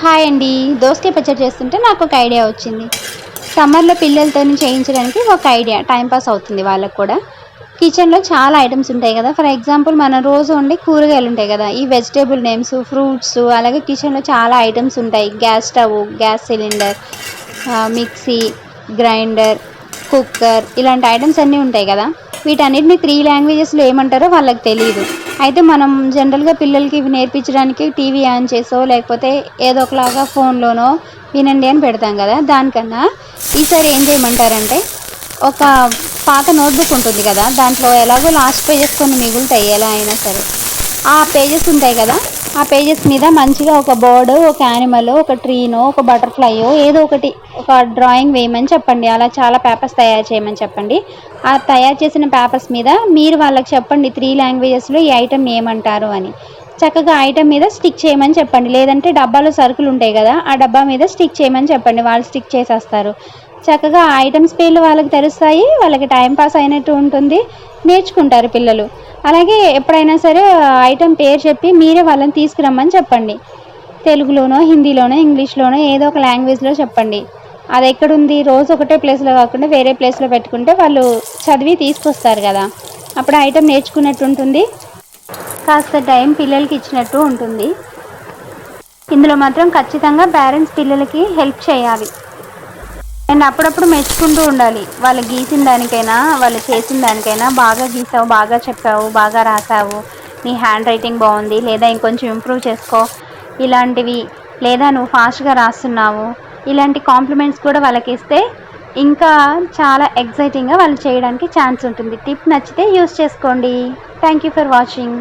Hi అండి. దోసకాయ పచ్చడి చేస్తుంటే నాకు ఒక ఐడియా వచ్చింది. సమ్మర్లో పిల్లలతో చేయించడానికి ఒక ఐడియా. టైంపాస్ అవుతుంది వాళ్ళకు కూడా. కిచెన్లో చాలా ఐటమ్స్ ఉంటాయి కదా. ఫర్ ఎగ్జాంపుల్ మన రోజు ఉండే కూరగాయలు ఉంటాయి కదా. ఈ వెజిటేబుల్ నేమ్స్ ఫ్రూట్స్ అలాగే కిచెన్లో చాలా ఐటమ్స్ ఉంటాయి. Gas stove gas cylinder mixie grinder cooker ఇలాంటి ఐటమ్స్ అన్నీ ఉంటాయి కదా. వీటన్నిటిని త్రీ లాంగ్వేజెస్లో ఏమంటారో వాళ్ళకి తెలియదు అయితే మనం జనరల్గా పిల్లలకి ఇవి నేర్పించడానికి టీవీ ఆన్ చేసో లేకపోతే ఏదో ఒకలాగా ఫోన్లోనో వినండి అని పెడతాం కదా దానికన్నా ఈసారి ఏం చేయమంటారంటే ఒక పాత నోట్బుక్ ఉంటుంది కదా దాంట్లో ఎలాగో లాస్ట్ పేజెస్ కొన్ని మిగులుతాయి ఎలా అయినా సరే. ఆ పేజెస్ ఉంటాయి కదా ఆ పేజెస్ మీద మంచిగా ఒక బర్డ్ ఒక యానిమల్ ఒక ట్రీనో ఒక బటర్ఫ్లైయో ఏదో ఒకటి ఒక డ్రాయింగ్ వేయమని చెప్పండి. అలా చాలా పేపర్స్ తయారు చేయమని చెప్పండి. ఆ తయారు చేసిన పేపర్స్ మీద మీరు వాళ్ళకి చెప్పండి త్రీ లాంగ్వేజెస్లో ఈ ఐటెం ఏమంటారు అని. చక్కగా ఐటెం మీద స్టిక్ చేయమని చెప్పండి. లేదంటే డబ్బాలో సరుకులు ఉంటాయి కదా ఆ డబ్బా మీద స్టిక్ చేయమని చెప్పండి. వాళ్ళు స్టిక్ చేసేస్తారు. చక్కగా ఆ ఐటమ్స్ పేర్లు వాళ్ళకి తెలుస్తాయి వాళ్ళకి టైం పాస్ అయినట్టు ఉంటుంది. నేర్చుకుంటారు పిల్లలు. అలాగే ఎప్పుడైనా సరే ఐటెం పేరు చెప్పి మీరే వాళ్ళని తీసుకురమ్మని చెప్పండి. తెలుగులోనో హిందీలోనో ఇంగ్లీష్లోనో ఏదో ఒక లాంగ్వేజ్లో చెప్పండి. అది ఎక్కడుంది? రోజు ఒకటే ప్లేస్లో కాకుండా వేరే ప్లేస్లో పెట్టుకుంటే వాళ్ళు చదివి తీసుకొస్తారు కదా. అప్పుడు ఐటెం నేర్చుకున్నట్టు ఉంటుంది. కాస్త టైం పిల్లలకి ఇచ్చినట్టు ఉంటుంది. ఇందులో మాత్రం ఖచ్చితంగా పేరెంట్స్ పిల్లలకి హెల్ప్ చేయాలి. అండ్ అప్పుడప్పుడు మెచ్చుకుంటూ ఉండాలి. వాళ్ళు గీసిన దానికైనా వాళ్ళు చేసిన దానికైనా బాగా గీసావు బాగా చెప్పావు బాగా రాసావు. నీ హ్యాండ్ రైటింగ్ బాగుంది లేదా ఇంకొంచెం ఇంప్రూవ్ చేసుకో. ఇలాంటివి లేదా నువ్వు ఫాస్ట్గా రాస్తున్నావు. ఇలాంటి కాంప్లిమెంట్స్ కూడా వాళ్ళకి ఇస్తే ఇంకా చాలా ఎగ్జైటింగ్గా వాళ్ళు చేయడానికి ఛాన్స్ ఉంటుంది. టిప్ నచ్చితే యూస్ చేసుకోండి. Thank you for watching.